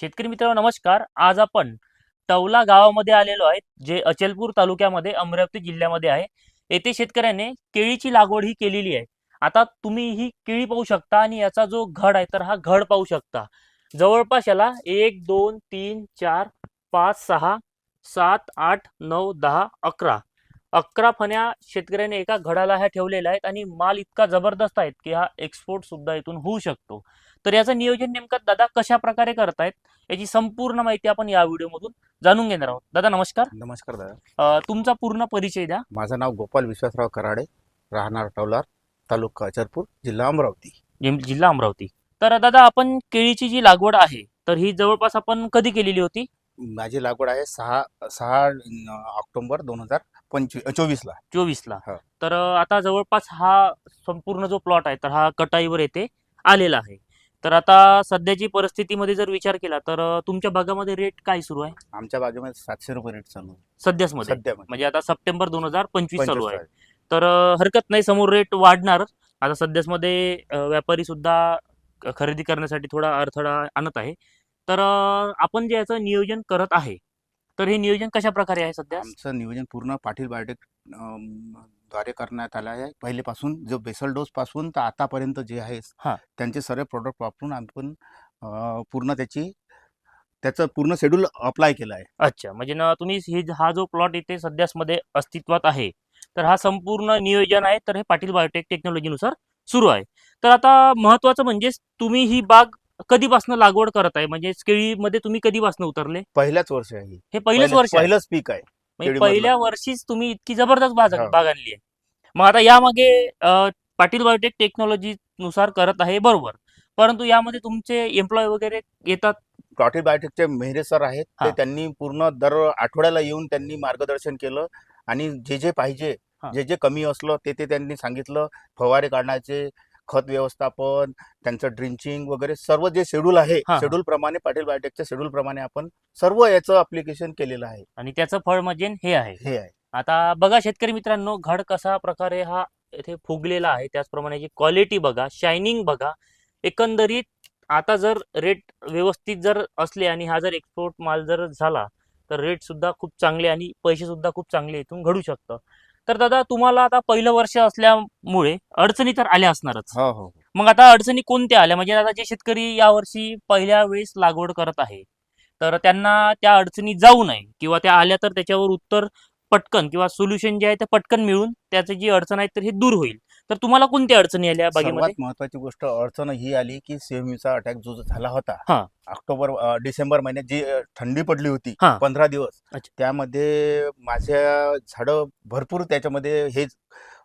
शेतकरी मित्रांनो नमस्कार. आज आपण टवला गावामध्ये आलेलो आहे जे अचलपूर तालुक्यामध्ये अमरावती जिल्ह्यामध्ये आहे. येथे शेतकऱ्याने केळीची लागवड ही केलेली आहे. आता तुम्ही ही केळी पाहू शकता आणि याचा जो घड आहे तर हा घड पाहू शकता. जवळपास याला एक दोन तीन चार पाच सहा सात आठ नऊ दहा अकरा. अकरा फण्या शेतकऱ्याने एका घडाला ह्या ठेवलेल्या आहेत आणि माल इतका जबरदस्त आहे की हा एक्सपोर्ट सुद्धा इथून होऊ शकतो. तर याचं नियोजन नेमकं दादा कशा प्रकारे करतायत याची संपूर्ण माहिती आपण या व्हिडिओमधून जाणून घेणार आहोत. दादा नमस्कार. नमस्कार दादा. अं, तुमचा पूर्ण परिचय द्या. माझं नाव गोपाल विश्वासराव कराडे राहणार टवलार तालुका अचरपूर जिल्हा अमरावती. जिम- जिल्हा अमरावती. तर दादा आपण केळीची जी लागवड आहे तर ही जवळपास आपण कधी केलेली होती? माझी लागवड आहे सहा सहा अं, ऑक्टोबर दोन हजार पंचवीस चोवीसला. चोवीसला. हा. तर अं, आता जवळपास हा संपूर्ण जो प्लॉट आहे तर हा कटाईवर येथे आलेला आहे. तर आता सध्याची परिस्थितीमध्ये जर विचार केला तर तुमच्या भागामध्ये रेट काय सुरू आहे? आमच्या बाजूमध्ये सातशे रुपये रेट चालू आहे. सध्याच मध्ये सध्या म्हणजे आता सप्टेंबर दोन हजार पंचवीस चालू आहे. तर हरकत नाही समोर रेट वाढणार. आता सध्याच मध्ये व्यापारी सुद्धा खरेदी करण्यासाठी थोडा अडथळा आणत आहे. तर आपण जे याचं नियोजन करत आहे तर हे नियोजन कशा प्रकारे आहे सध्या? आमचं नियोजन पूर्ण पाटील बायोटेक द्वारे करण्यात आलं आहे. पहिलेपासून जो बेसल डोस पासून तर आतापर्यंत जे आहे हा. त्यांचे सर्व प्रोडक्ट वापरून आपण पूर्ण त्याची त्याचं पूर्ण शेड्यूल अप्लाय केलं आहे. अच्छा. म्हणजे ना तुम्ही हे हा जो प्लॉट इथे सध्याच मध्ये अस्तित्वात आहे तर हा संपूर्ण नियोजन आहे तर हे पाटील बायोटेक टेक्नॉलॉजीनुसार सुरू आहे. तर आता महत्वाचं म्हणजे तुम्ही ही बाग कधीपासून लागवड करत आहे? म्हणजे केळीमध्ये तुम्ही कधीपासून उतरले? पहिल्याच वर्ष आहे ही. पहिलेच पहिलं- वर्ष. पहिलंच पीक आहे. म्हणजे. पहिल्या वर्षीच तुम्ही इतकी जबरदस्त बाग हा. बाग आणली आहे मग आता यामागे अं, पाटील बायोटेक टेक्नॉलॉजी नुसार करत आहे बरोबर परंतु यामध्ये तुमचे एम्प्लॉय वगैरे येतात पाटील बायोटेकचे मेहरे सर आहेत हा. ते त्यांनी पूर्ण दर आठवड्याला येऊन त्यांनी मार्गदर्शन केलं आणि जे जे पाहिजे हा. जे जे कमी असलं ते ते त्यांनी सांगितलं फवारे काढण्याचे खत व्यवस्थापन त्यांचं ड्रिंचिंग वगैरे सर्व जे शेड्यूल आहे हा. शेड्यूल प्रमाणे पाटील बायोटेकच्या शेड्यूल प्रमाणे आपण सर्व याचं अप्लिकेशन केलेलं आहे. आणि त्याचं फळ म्हणजे हे आहे. हे आहे. आता बघा शेतकरी मित्रांनो घड कसा प्रकारे हा इथे फुगलेला आहे त्याचप्रमाणे याची क्वालिटी बघा शायनिंग बघा एकंदरीत आता जर रेट व्यवस्थित जर असले आणि हा जर एक्सपोर्ट माल जर झाला तर रेट सुद्धा खूप चांगले आणि पैसे सुद्धा खूप चांगले इथून घडू शकतं. तर दादा तुम्हाला आता पहिलं वर्ष असल्यामुळे अडचणी तर आल्या असणारच. हो हो मग आता अडचणी कोणत्या आल्या? म्हणजे आता जे शेतकरी यावर्षी पहिल्या वेळेस लागवड करत आहे तर त्यांना त्या अडचणी जाऊ नये किंवा त्या आल्या तर त्याच्यावर उत्तर पटकन किंवा सोल्युशन जे आहे ते पटकन मिळून त्याची जी अडचण आहे तर हे दूर होईल. तर तुम्हाला कोणत्या अडचणी आल्या बागेमध्ये सर्वात महत्वाची गोष्ट अडचण ही आली की सेमीचा अटॅक जो झाला हा. होता ऑक्टोबर अं, डिसेंबर महिन्यात जी अं, थंडी पडली होती हा. पंधरा दिवस अच्छा. त्यामध्ये माझ्या झाडं भरपूर त्याच्यामध्ये हे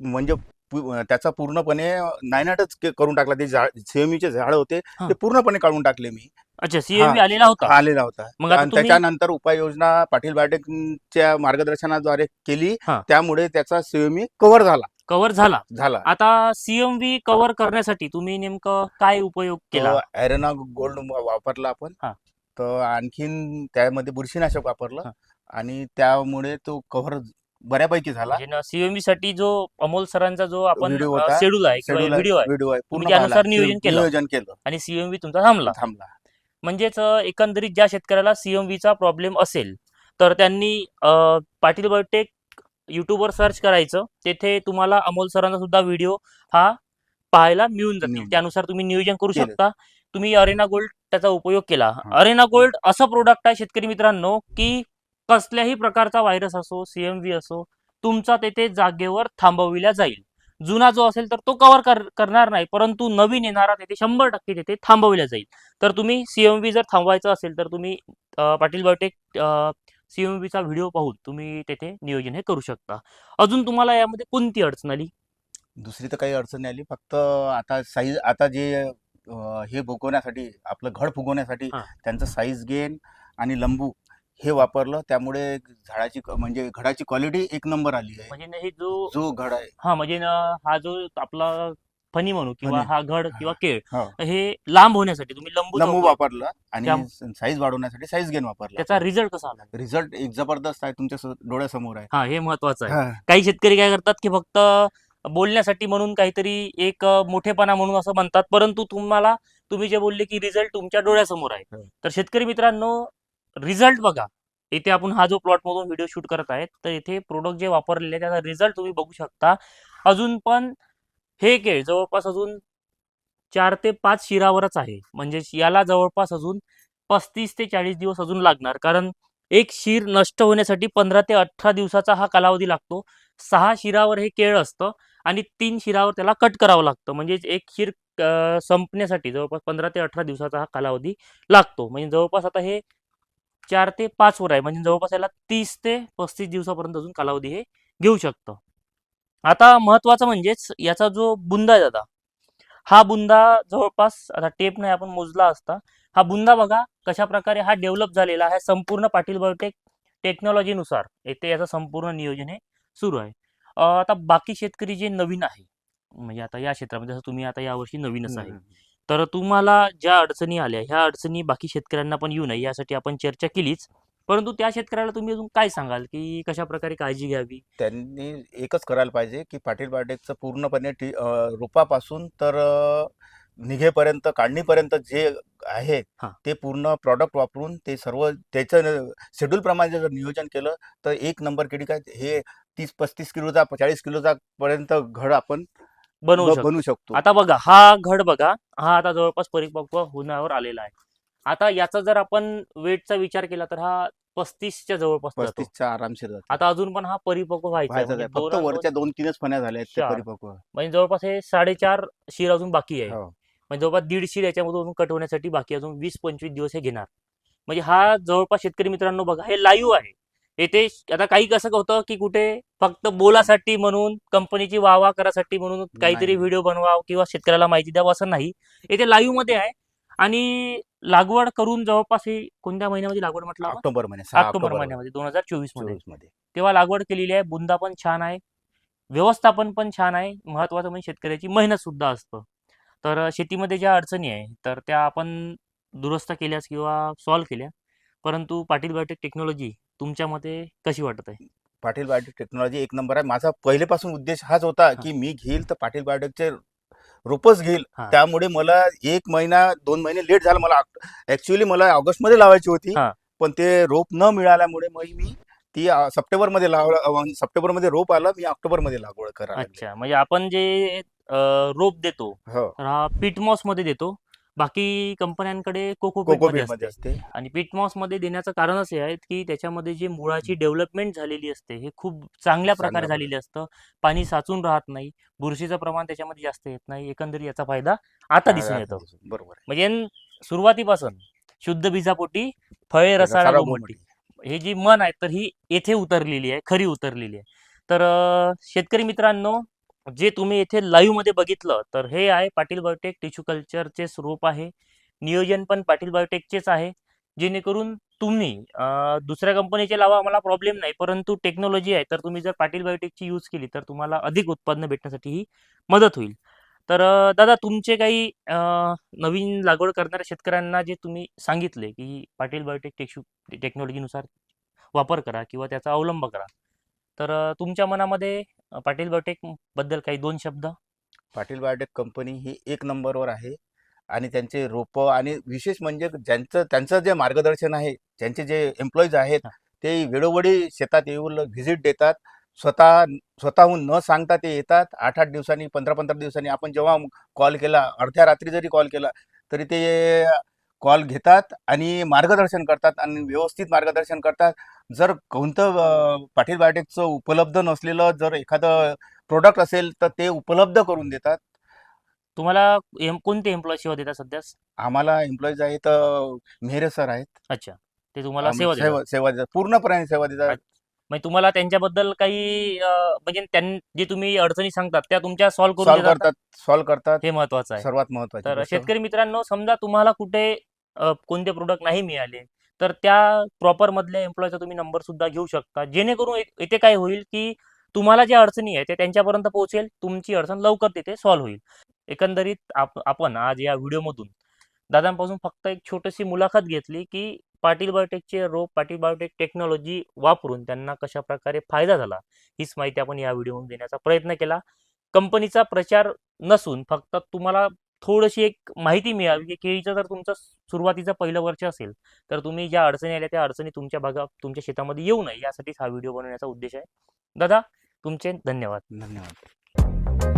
म्हणजे पु- त्याचा पूर्णपणे नायनाटच के- करून टाकला ते सेमीचे झाड होते हा. ते पूर्णपणे काढून टाकले मी अच्छा सीएमबी हा. आलेला होता आलेला होता मग आता आणि तुम्ही- त्याच्यानंतर उपाययोजना पाटील बायोटेकच्या मार्गदर्शनाद्वारे केली हा. त्यामुळे त्याचा सीएमई कव्हर झाला कव्हर झाला. झाला. आता सीएमव्ही कव्हर करण्यासाठी तुम्ही नेमकं काय उपयोग केला? ॲरेना गोल्ड वापरला आपण. हा. तर आणखीन त्यामध्ये बुरशीनाशक वापरलं हा. आणि त्यामुळे तो कव्हर बऱ्यापैकी झाला. म्हणजे सीएमव्ही साठी जो अमोल सरांचा जो आपण होता, शेड्यूल आहे किंवा शेड्यूल व्हिडिओ आहे व्हिडिओ आहे. तुम्ही पूर्ण त्यानुसार पाहिला. नियोजन केलं. नियोजन केलं. आणि सीएमव्ही तुमचा थांबला. थांबला. म्हणजेच अ, एकंदरीत ज्या शेतकऱ्याला सीएमव्हीचा प्रॉब्लेम असेल तर त्यांनी अ, पाटील बायोटेक युट्यूबवर सर्च करायचं तेथे तुम्हाला अमोल सरांचा सुद्धा व्हिडिओ हा पाहायला मिळून जातील मिळून. त्यानुसार तुम्ही नियोजन करू. शकता तुम्ही अरेना गोल्ड त्याचा उपयोग केला. अरेना गोल्ड असं प्रोडक्ट आहे शेतकरी मित्रांनो की कसल्याही प्रकारचा व्हायरस असो सीएमव्ही असो तुमचा तेथे जागेवर थांबविला जाईल जुना जो असेल तर तो कव्हर कर करणार नाही परंतु नवीन येणारा तेथे शंभर टक्के तेथे थांबविला जाईल तर तुम्ही सीएमव्ही जर थांबवायचं असेल तर तुम्ही पाटील बायोटेक सीएमव्हीचा व्हिडिओ पाहून तुम्ही तेथे नियोजन हे करू शकता. अजून तुम्हाला यामध्ये कोणती अडचण आली? दुसरी तर काही अडचण नाही आली. फक्त आता साईज आता जे हे फुगवण्यासाठी आपलं घड फुगवण्यासाठी. त्यांचं साईज गेन आणि लंबू हे वापरलं. त्यामुळे झाडाची म्हणजे घडाची क्वालिटी एक नंबर आली आहे. म्हणजे न हे जो जो घड आहे. हा म्हणजे हा जो आपला फणी म्हणू किंवा फणी. हा घड किंवा केळ हा. हे लांब होण्यासाठी तुम्ही लंबू लंबू वापरलं आणि साईज वाढवण्यासाठी साईज गेन वापरला त्याचा रिझल्ट कसा आला रिझल्ट एक जबरदस्त आहे तुमच्या स- डोळ्यासमोर आहे हा हे महत्वाचं आहे हा. काही शेतकरी काय करतात की फक्त बोलण्यासाठी म्हणून काहीतरी एक अ, मोठेपणा म्हणून असं म्हणतात परंतु तुम्हाला तुम्ही जे बोलले की रिझल्ट तुमच्या डोळ्यासमोर आहे हो. तर शेतकरी मित्रांनो रिझल्ट बघा इथे आपण हा जो प्लॉट मधून व्हिडिओ शूट करत आहेत तर इथे प्रोडक्ट जे वापरलेले आहे त्याचा रिझल्ट तुम्ही बघू शकता अजून पण हे केळ जवळपास अजून चार ते पाच शिरावरच आहे. म्हणजे याला जवळपास अजून पस्तीस ते चाळीस दिवस अजून लागणार. कारण एक शिर नष्ट होण्यासाठी पंधरा ते अठरा दिवसाचा हा कालावधी लागतो. सहा शिरावर हे केळ असतं आणि तीन शिरावर त्याला कट करावं लागतं. म्हणजे एक शिर संपण्यासाठी जवळपास पंधरा ते अठरा दिवसाचा हा कालावधी लागतो. म्हणजे जवळपास आता हे चार ते पाचवर आहे. म्हणजे जवळपास याला तीस ते पस्तीस दिवसापर्यंत अजून कालावधी हे घेऊ शकतं. आता महत्वाचं म्हणजेच याचा जो बुंदा आहे दादा हा बुंदा जवळपास आता टेप नाही आपण मोजला असता हा बुंदा बघा कशा प्रकारे हा डेव्हलप झालेला आहे संपूर्ण पाटील बायोटेक टेक्नॉलॉजीनुसार येथे याचं संपूर्ण नियोजन हे सुरू आहे. आता बाकी शेतकरी जे नवीन आहे म्हणजे आता या क्षेत्रामध्ये जसं तुम्ही आता यावर्षी नवीनच आहे. तर तुम्हाला ज्या अडचणी आल्या ह्या अडचणी बाकी शेतकऱ्यांना पण येऊ नये यासाठी आपण चर्चा केलीच. परंतु त्या शेतकऱ्याला तुम्ही अजून काय सांगाल? की कशा प्रकारे काळजी घ्यावी? त्यांनी एकच करायला पाहिजे की पाटील बायोटेकचं पूर्णपणे टी रोपापासून तर निघेपर्यंत काढणीपर्यंत जे आहे हा. ते पूर्ण प्रॉडक्ट वापरून ते सर्व त्याचं शेड्यूल प्रमाणे जर नियोजन केलं तर एक नंबर केळी काय हे तीस पस्तीस किलोचा चाळीस किलोचा पर्यंत घड आपण बनवू शकतो. बनवू शकतो. आता बघा हा घड बघा हा आता जवळपास परिपक्व होण्यावर आलेला आहे. आता याचा जर आपण वेटचा विचार केला तर हा पस्तीसच्या जवळपास जातो पस्तीसच्या आरामशीर जातो. आता अजून पण हा परिपक्व व्हायचा आहे. व्हायचं आहे. म्हणजे फक्त दोन वरच्या दोन तीनच फण्या झाल्या आहेत ते चार. परिपक्व म्हणजे जवळपास हे साडेचार शिर अजून बाकी आहे हो. म्हणजे जवळपास दीड शिर याच्यामधून अजून कट होण्यासाठी बाकी अजून वीस पंचवीस दिवस हे घेणार म्हणजे हा जवळपास शेतकरी मित्रांनो बघा हे लाईव्ह आहे येथे आता काही कसं होतं की कुठे फक्त बोलासाठी म्हणून कंपनीची वाहवा करासाठी म्हणून काहीतरी नाही. व्हिडिओ बनवा किंवा शेतकऱ्याला माहिती द्यावं असं नाही येथे लाईव्हमध्ये आहे आणि लागवड करून जवळपास ही कोणत्या महिन्यामध्ये लागवड म्हटलं आपण? ऑक्टोबर महिने सहा ऑक्टोबर महिन्यामध्ये दोन हजार चोवीसमध्ये चोवीसमध्ये तेव्हा लागवड केलेली आहे बुंदा पण छान आहे व्यवस्थापन पण छान आहे महत्वाचं म्हणजे शेतकऱ्याची मेहनत सुद्धा असतं. तर अ, शेतीमध्ये ज्या अडचणी आहे तर त्या आपण दुरुस्त केल्यास किंवा सॉल्व्ह केल्या परंतु पाटील बायोटेक टेक्नॉलॉजी तुमच्या मते कशी वाटत आहे? पाटील बायोटेक टेक्नॉलॉजी एक नंबर आहे. माझा पहिलेपासून उद्देश हाच होता की मी घेईल तर पाटील बायोटेकचे रोपच घेईल हा. त्यामुळे मला एक महिना दोन महिने लेट झाला मला ऍक्च्युअली मला ऑगस्टमध्ये लावायची होती हा. पण ते रोप न मिळाल्यामुळे मग मी ती सप्टेंबरमध्ये लावलं सप्टेंबरमध्ये रोप आलं मी ऑक्टोबरमध्ये लागवड लागले. अच्छा म्हणजे आपण जे अ, रोप देतो हो तर हा पिटमॉसमध्ये देतो बाकी कंपन्यांकडे कोकोपीटमध्ये असते. आणि पिटमॉसमध्ये देण्याचं कारण असे आहे की त्याच्यामध्ये जे मुळाची डेव्हलपमेंट झालेली असते हे खूप चांगल्या प्रकारे झालेली असतं. पाणी साचून राहत नाही बुरशीचं प्रमाण त्याच्यामध्ये जास्त येत नाही एकंदरीत याचा फायदा आता दिसून येतो. बरोबर. म्हणजे सुरुवातीपासून शुद्ध बीजापोटी फळे रसाळा सारा गोमटी हे जी मन आहे तर ही येथे उतरलेली आहे खरी उतरलेली आहे. तर शेतकरी मित्रांनो जे तुम्ही येथे लाईव्हमध्ये बघितलं तर हे आहे पाटील बायोटेक टिश्यू कल्चरचे स्वरूप आहे. नियोजन पण पाटील बायोटेकचेच आहे. जेणेकरून तुम्ही दुसऱ्या कंपनीचे लावा मला प्रॉब्लेम नाही परंतु टेक्नॉलॉजी आहे तर तुम्ही जर पाटील बायोटेकची यूज केली तर तुम्हाला अधिक उत्पादन भेटण्यासाठी ही मदत होईल. तर दादा तुमचे काही नवीन लागवड करणाऱ्या शेतकऱ्यांना जे तुम्ही सांगितले की पाटील बायोटेक टेक्शू टेक्नॉलॉजीनुसार वापर करा किंवा त्याचा अवलंब करा तर तुमच्या मनामध्ये पाटील बायोटेकबद्दल काही दोन शब्द? पाटील बायोटेक कंपनी ही एक नंबरवर आहे आणि त्यांचे रोपं आणि विशेष म्हणजे ज्यांचं त्यांचं जे मार्गदर्शन आहे ज्यांचे जे एम्प्लॉईज आहेत. ते वेळोवेळी शेतात येऊन व्हिजिट देतात. स्वतः स्वतःहून न सांगता ते येतात. आठ आठ दिवसांनी पंधरा पंधरा दिवसांनी आपण जेव्हा कॉल केला अर्ध्या रात्री जरी कॉल केला तरी ते कॉल घेतात आणि मार्गदर्शन करतात आणि व्यवस्थित मार्गदर्शन करतात. जर कोणतं पाटील बायोटेकचं उपलब्ध नसलेलं जर एखादं प्रोडक्ट असेल तर ते उपलब्ध करून देतात. तुम्हाला एम कोणते एम्प्लॉय सेवा देतात सध्या? आम्हाला एम्प्लॉईज आहेत अं, मेहरे सर आहेत. अच्छा. ते तुम्हाला आम्ही सेवा देतात. सेवा सेवा देतात. पूर्णपणे सेवा देतात. म्हणजे तुम्हाला त्यांच्याबद्दल काही अं, म्हणजे त्यां जे तुम्ही अडचणी सांगतात त्या तुमच्या सॉल्व्ह करून सॉल्व्ह देतात करतात. हे महत्वाचं आहे. सर्वात महत्वाची तर गोष्ट. शेतकरी मित्रांनो समजा तुम्हाला कुठे कोणते प्रोडक्ट नाही मिळाले तर त्या प्रॉपर मधल्या एम्प्लॉयचा तुम्ही नंबर सुद्धा घेऊ शकता. जेणेकरून एक- इथे काय होईल की तुम्हाला ज्या अडचणी आहे ते त्यांच्यापर्यंत पोहोचेल तुमची अडचण लवकर तिथे सॉल्व्ह होईल. एकंदरीत आपण आज या व्हिडिओमधून दादांपासून फक्त एक छोटीशी मुलाखत घेतली की पाटील बायोटेकचे रोप पाटील बायोटेक टेक्नॉलॉजी वापरून त्यांना कशा प्रकारे फायदा झाला हीच माहिती आपण या व्हिडिओमधून देण्याचा प्रयत्न केला. कंपनीचा प्रचार नसून फक्त तुम्हाला थोडीशी एक माहिती मिळावी की केळीचं जर तुमचं सुरुवातीचं पहिलं वर्ष असेल तर तुम्ही ज्या अडचणी आल्या त्या अडचणी तुमच्या भागा तुमच्या शेतामध्ये येऊ नये. यासाठीच हा व्हिडिओ बनवण्याचा उद्देश आहे. दादा तुमचे धन्यवाद. धन्यवाद.